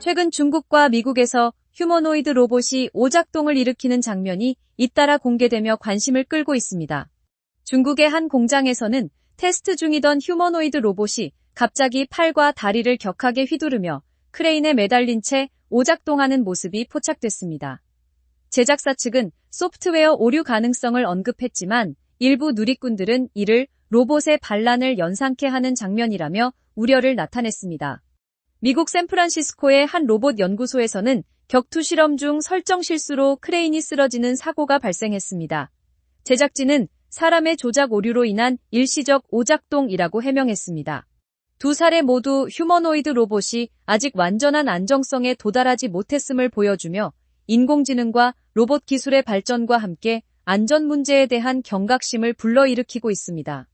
최근 중국과 미국에서 휴머노이드 로봇이 오작동을 일으키는 장면이 잇따라 공개되며 관심을 끌고 있습니다. 중국의 한 공장에서는 테스트 중이던 휴머노이드 로봇이 갑자기 팔과 다리를 격하게 휘두르며 크레인에 매달린 채 오작동하는 모습이 포착됐습니다. 제작사 측은 소프트웨어 오류 가능성을 언급했지만 일부 누리꾼들은 이를 로봇의 반란을 연상케 하는 장면이라며 우려를 나타냈습니다. 미국 샌프란시스코의 한 로봇 연구소에서는 격투 실험 중 설정 실수로 크레인이 쓰러지는 사고가 발생했습니다. 제작진은 사람의 조작 오류로 인한 일시적 오작동이라고 해명했습니다. 두 사례 모두 휴머노이드 로봇이 아직 완전한 안정성에 도달하지 못했음을 보여주며 인공지능과 로봇 기술의 발전과 함께 안전 문제에 대한 경각심을 불러일으키고 있습니다.